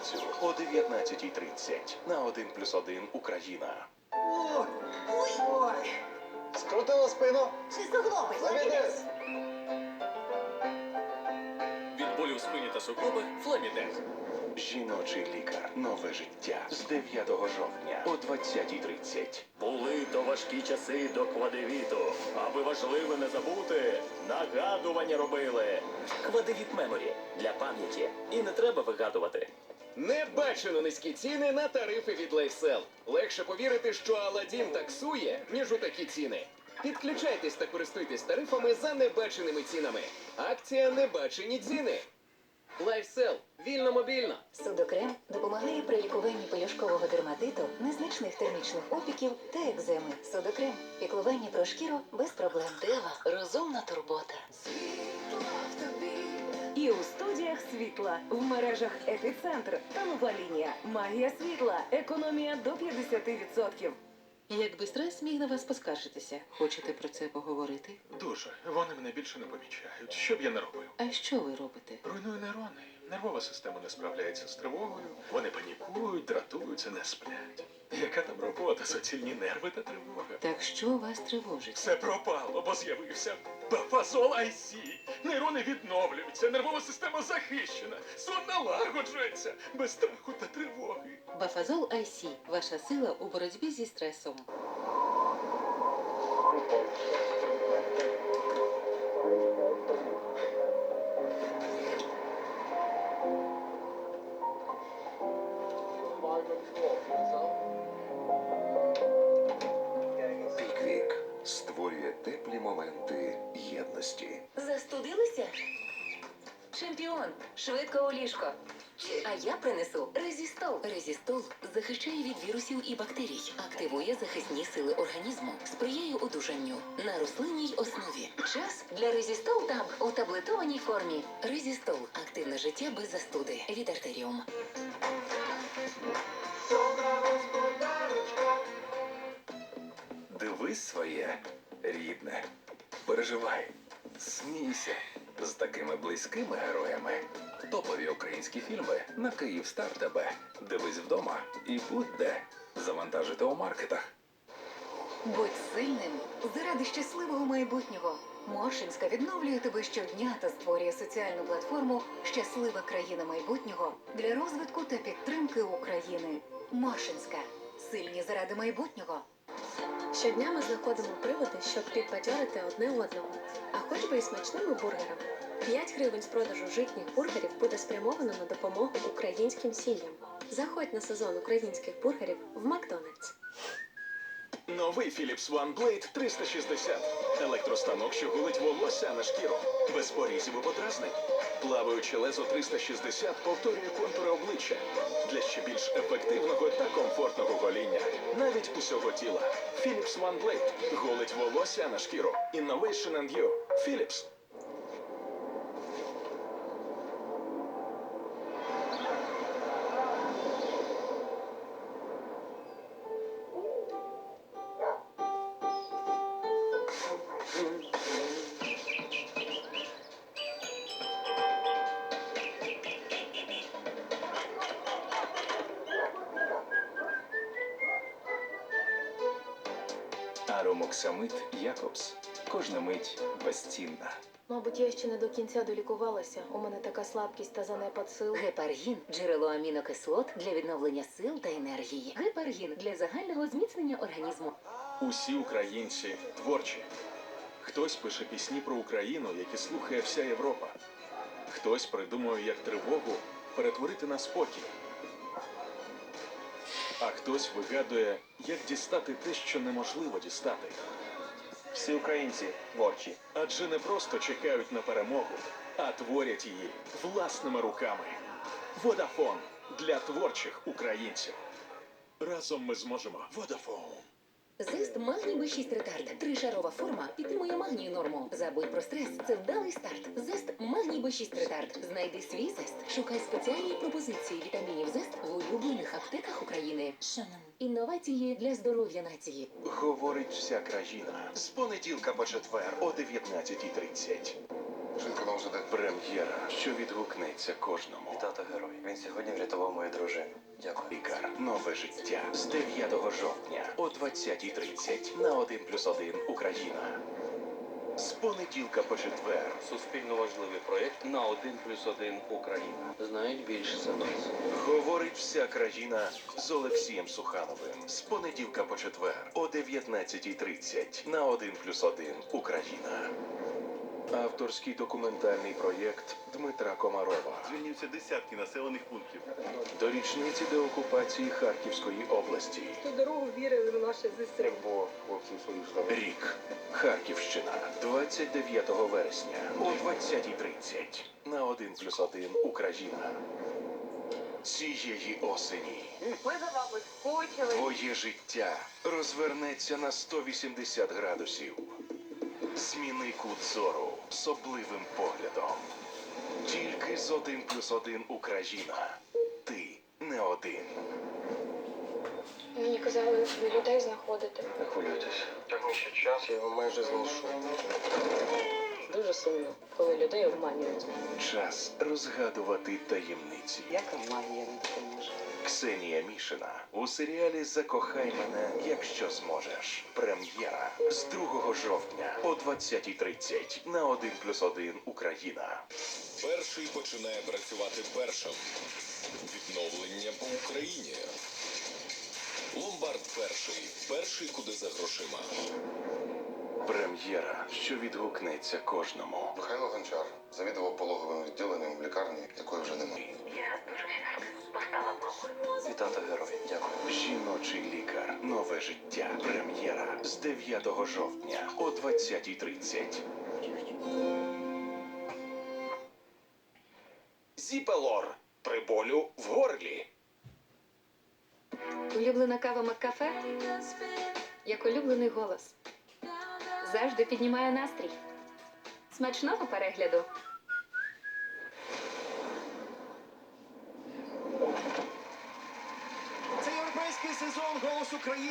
п'ятницю о 19.30 на 1 плюс 1 Україна. Ой, ой, ой. Скрутила спину. Чи суглоби? Завідець. Від болю в спині та суглоби Флемідез. Жіночий лікар. Нове життя з 9 жовтня о 20.30. Були то важкі часи до квадевіту. Аби важливе не забути, нагадування робили. Квадевіт Меморі для пам'яті. І не треба вигадувати. Небачено низькі ціни на тарифи від LifeSell. Легше повірити, що Аладдін таксує, ніж у такі ціни. Підключайтесь та користуйтесь тарифами за небаченими цінами. Акція Небачені ціни. LifeSell. Вільно мобільно. Судокрем допомагає при лікуванні пелюшкового дерматиту, незначних термічних опіків та екземи. Судокрем піклування про шкіру без проблем. Дева розумна турбота. І у студіях світла в мережах епіцентр та нова лінія. Магія світла. Економія до 50%. Якби стрес міг на вас поскаржитися, хочете про це поговорити? Дуже. Вони мене більше не помічають. Що б я не робив? А що ви робите? Руйную нейрони. Нервова система не справляється з тривогою. Вони панікують, дратуються, не сплять. Яка там робота, суцільні нерви та тривога? Так що вас тривожить? Все пропало, бо з'явився бафазол IC. Нейрони відновлюються, нервова система захищена, сон налагоджується без страху та тривоги. Бафазол IC – ваша сила у боротьбі зі стресом. Піквік єдності. Застудилися? Чемпіон, швидко у ліжко. А я принесу резістол. Резістол захищає від вірусів і бактерій, активує захисні сили організму, сприяє одужанню на рослинній основі. Час для резістол там у таблетованій формі. Резістол активне життя без застуди. Від артеріум. Дивись своє рідне. Переживай, смійся з такими близькими героями. Топові українські фільми на Київстар тебе. Дивись вдома і будь де. Завантажити у маркетах. Будь сильним заради щасливого майбутнього. Моршинська відновлює тебе щодня та створює соціальну платформу Щаслива країна майбутнього для розвитку та підтримки України. Моршинська. Сильні заради майбутнього. Щодня ми знаходимо приводи, щоб підбадьорити одне одного, а хоч би і смачними бургерами. 5 гривень з продажу житніх бургерів буде спрямовано на допомогу українським сім'ям. Заходь на сезон українських бургерів в Макдональдс. Новий Philips OneBlade 360. Електростанок, що гулить волосся на шкіру. Без порізів і подразнень. Плаваюче лезо 360 повторює контури обличчя. Для ще більш ефективного та комфортного гоління. Навіть усього тіла. Philips OneBlade. Голить волосся на шкіру. Innovation and you. Philips. Аромоксамит Якобс. Кожна мить безцінна. Мабуть, я ще не до кінця долікувалася. У мене така слабкість та занепад сил. Гепаргін джерело амінокислот для відновлення сил та енергії. Гепаргін для загального зміцнення організму. Усі українці творчі. Хтось пише пісні про Україну, які слухає вся Європа. Хтось придумує, як тривогу перетворити на спокій. А хтось вигадує, як дістати те, що неможливо дістати. Всі українці творчі. Адже не просто чекають на перемогу, а творять її власними руками. Водафон для творчих українців. Разом ми зможемо. Водафон. Зест магній Б6 ретард. Тришарова форма підтримує магнію норму. Забудь про стрес. Це вдалий старт. Зест магній Б6 ретард. Знайди свій зест. Шукай спеціальні пропозиції вітамінів зест в улюблених аптеках України. Шанам. Інновації для здоров'я нації. Говорить вся країна з понеділка по четвер о 19.30. Швидко нам сюди. Прем'єра, що відгукнеться кожному. Тато герой. Він сьогодні врятував мою дружину. Дякую. Лікар. Нове життя з 9 жовтня о 20.30 на 1 плюс 1 Україна. З понеділка по четвер. Суспільно важливий проєкт на 1 плюс 1 Україна. Знають більше за нас. Говорить вся країна з Олексієм Сухановим. З понеділка по четвер о 19.30 на 1 плюс 1 Україна. Авторський документальний проєкт Дмитра Комарова. Звільнився десятки населених пунктів. До річниці деокупації Харківської області. Ту дорогу вірили в наше слава. Рік. Харківщина. 29 вересня о 20.30 на 1 плюс 1 Україна. Цієї осені Ми за вами скучили. твоє життя розвернеться на 180 градусів. Зміни кут зору особливим поглядом. Тільки з 1 плюс 1 Україна. Ти не один. Мені казали, ви людей знаходите. Не хвилюйтесь. Тягнучи час, я його майже знайшов. Дуже сумно, коли людей обманюють. Час розгадувати таємниці. Яка магія не допоможе? Ксенія Мішина у серіалі Закохай мене, якщо зможеш. Прем'єра з 2 жовтня о 20.30 на 1 плюс 1 Україна. Перший починає працювати першим. Відновлення по Україні. Ломбард перший. Перший куди за грошима. Прем'єра, що відгукнеться кожному. Михайло Гончар завідував пологовим відділенням в лікарні, якої вже немає. І тато герой. Дякую. Жіночий лікар. Нове життя. Прем'єра з 9 жовтня о 20.30. Зіпелор. При болю в горлі. Улюблена кава Маккафе? Як улюблений голос. Завжди піднімає настрій. Смачного перегляду! Це європейський сезон голос України